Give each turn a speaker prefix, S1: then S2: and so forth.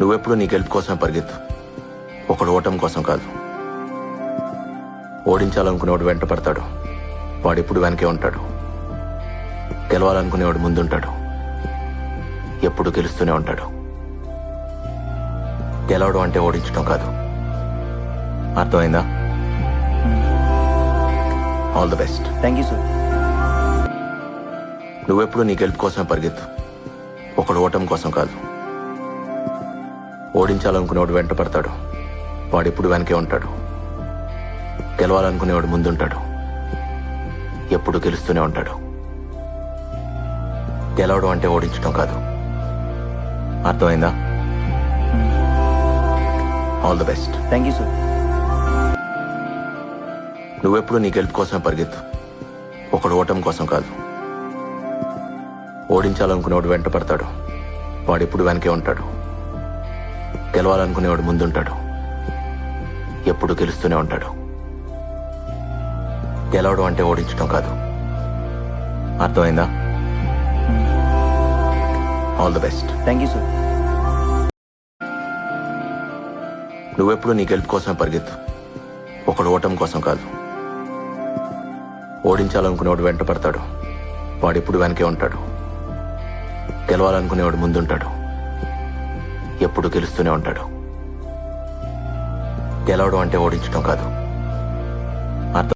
S1: నువ్వెప్పుడు నీ గెలుపు కోసం పరిగెత్తు. ఒకడు ఓటం కోసం కాదు. ఓడించాలనుకునేవాడు వెంట పడతాడు. వాడెప్పుడు వెనకే ఉంటాడు. గెలవాలనుకునేవాడు ముందుంటాడు. ఎప్పుడు గెలుస్తూనే ఉంటాడు. గెలవడం అంటే ఓడించడం కాదు. అర్థమైందా? All the best
S2: thank you sir
S1: నువ్వెప్పుడు నీ గెలుపు కోసం పరిగెత్తు. ఒకడు ఓటం కోసం కాదు. ఓడించాలనుకునేవాడు వెంట పడతాడు. వాడెప్పుడు వెనకే ఉంటాడు. గెలవాలనుకునేవాడు ముందుంటాడు. ఎప్పుడు గెలుస్తూనే ఉంటాడు. గెలవడం అంటే ఓడించడం కాదు. అర్థమైందా? All the best
S2: thank you sir
S1: నువ్వెప్పుడు నీ గెలుపు కోసం పరిగెత్తు. ఒకడు ఓటం కోసం కాదు. ఓడించాలనుకునేవాడు వెంట పడతాడు. వాడెప్పుడు వెనకే ఉంటాడు. గెలవాలనుకునేవాడు ముందుంటాడు. ఎప్పుడు గెలుస్తూనే ఉంటాడు. గెలవడం అంటే ఓడించడం కాదు. అర్థమైందా? All the best
S2: thank you sir
S1: నువ్వెప్పుడు నీ గెలుపు కోసం పరిగెత్తు. ఒకడు ఓటం కోసం కాదు. ఓడించాలనుకునేవాడు వెంట పడతాడు వాడెప్పుడు వెనకే ఉంటాడు. గెలవాలనుకునేవాడు ముందుంటాడు. ఎప్పుడు గెలుస్తూనే ఉంటాడు. గెలవడం అంటే ఓడించడం కాదు.